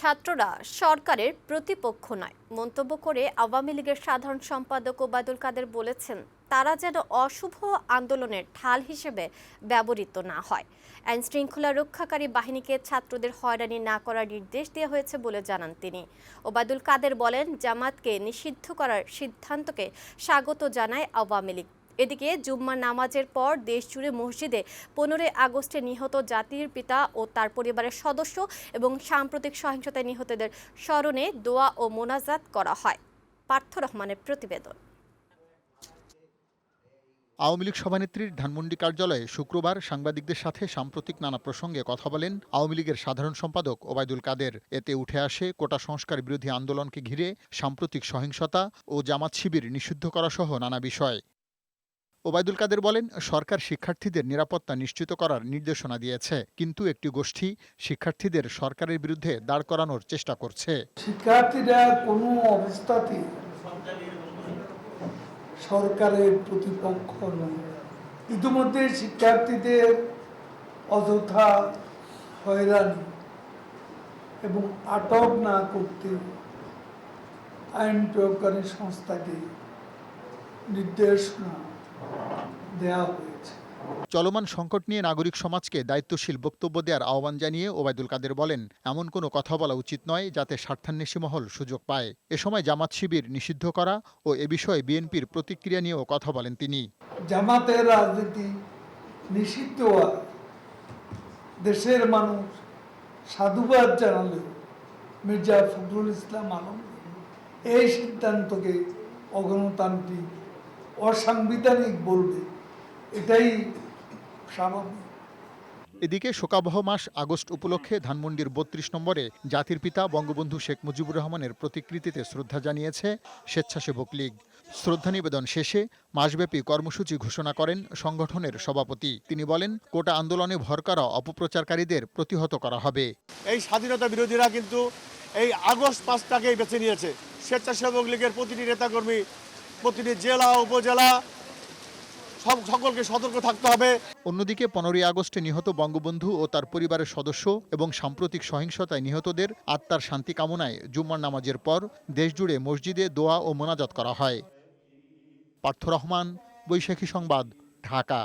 ছাত্ররা সরকারের প্রতিপক্ষ নয়। মন্তব্য করে আওয়ামী লীগের সাধারণ সম্পাদক ওবায়দুল কাদের বলেছেন, তারা যেন অশুভ আন্দোলনের ঢাল হিসেবে ব্যবহৃত না হয়। আইন শৃঙ্খলা রক্ষাকারী বাহিনীকে ছাত্রদের হয়রানি না করার নির্দেশ দেওয়া হয়েছে বলে জানান তিনি। ওবায়দুল কাদের বলেন, জামাতকে নিষিদ্ধ করার সিদ্ধান্তকে স্বাগত জানায় আওয়ামী লীগ। এদিকে জুম্মা নামাজের পর দেশজুড়ে মসজিদে পনেরোই আগস্টে নিহত জাতির পিতা ও তার পরিবারের সদস্য এবং সাম্প্রতিক সহিংসতায় নিহতদের স্মরণে দোয়া ও মোনাজাত করা হয়। পার্থ রহমানের প্রতিবেদন। আওয়ামী লীগ সভানেত্রীর ধানমন্ডি কার্যালয়ে শুক্রবার সাংবাদিকদের সাথে সাম্প্রতিক নানা প্রসঙ্গে কথা বলেন আওয়ামী লীগের সাধারণ সম্পাদক ওবায়দুল কাদের। এতে উঠে আসে কোটা সংস্কার বিরোধী আন্দোলনকে ঘিরে সাম্প্রতিক সহিংসতা ও জামাত শিবির নিষিদ্ধ করা সহ নানা বিষয়। ওবায়দুল কাদের বলেন, সরকার শিক্ষার্থীদের নিরাপত্তা নিশ্চিত করার নির্দেশনা দিয়েছে, কিন্তু একটি গোষ্ঠী শিক্ষার্থীদের সরকারের বিরুদ্ধে দাঁড় করানোর চেষ্টা করছে। শিক্ষার্থীরা কোনো অবস্থাতে সরকারের প্রতিপক্ষ নয়। ইতিমধ্যে শিক্ষার্থীদের অযথা হয়রানি এবং আটক না করতে আইন প্রয়োগকারী সংস্থাকে নির্দেশনা দেওয়া হয়েছে। চলমান সংকট নিয়ে নাগরিক সমাজকে দায়িত্বশীল বক্তব্য দেওয়ার আহ্বান জানিয়ে ওবায়দুল কাদের বলেন এমন কোনো কথা বলা উচিত নয় যাতে স্বার্থান্বেষী মহল সুযোগ পায়। এ সময় জামাত শিবির নিষিদ্ধ করা ও এ বিষয়ে বিএনপির প্রতিক্রিয়া নিয়েও কথা বলেন তিনি। জামাতের রাজনীতি নিষিদ্ধ হওয়ার দেশের মানুষ সাধুবাদ জানালেও মির্জা ফখরুল ইসলাম আলম এই সিদ্ধান্তকে অগণতান্ত্রিক অসাংবিধানিক বলবে। এটাই স্বাভাবিক এদিকে শোকাবহ মাস আগস্ট উপলক্ষে ধানমন্ডির বত্রিশ নম্বরে জাতির পিতা বঙ্গবন্ধু শেখ মুজিবুর রহমানের প্রতিকৃতিতে শ্রদ্ধা জানিয়েছে স্বেচ্ছাসেবক লীগ। শ্রদ্ধা নিবেদন শেষে মাসব্যাপী কর্মসূচি ঘোষণা করেন সংগঠনের সভাপতি। তিনি বলেন কোটা আন্দোলনে ভর করা অপপ্রচারকারীদের প্রতিহত করা হবে। এই স্বাধীনতা বিরোধীরা কিন্তু এই আগস্ট পাঁচটাকেই বেছে নিয়েছে। স্বেচ্ছাসেবক লীগের প্রতিটি নেতাকর্মী প্রতিটি জেলা উপজেলা সব সকলকে সতর্ক থাকতে হবে। অন্যদিকে পনেরোই আগস্টে নিহত বঙ্গবন্ধু ও তার পরিবারের সদস্য এবং সাম্প্রতিক সহিংসতায় নিহতদের আত্মার শান্তি কামনায় জুম্মার নামাজের পর দেশজুড়ে মসজিদে দোয়া ও মোনাজাত করা হয়। পার্থ রহমান, বৈশাখী সংবাদ, ঢাকা।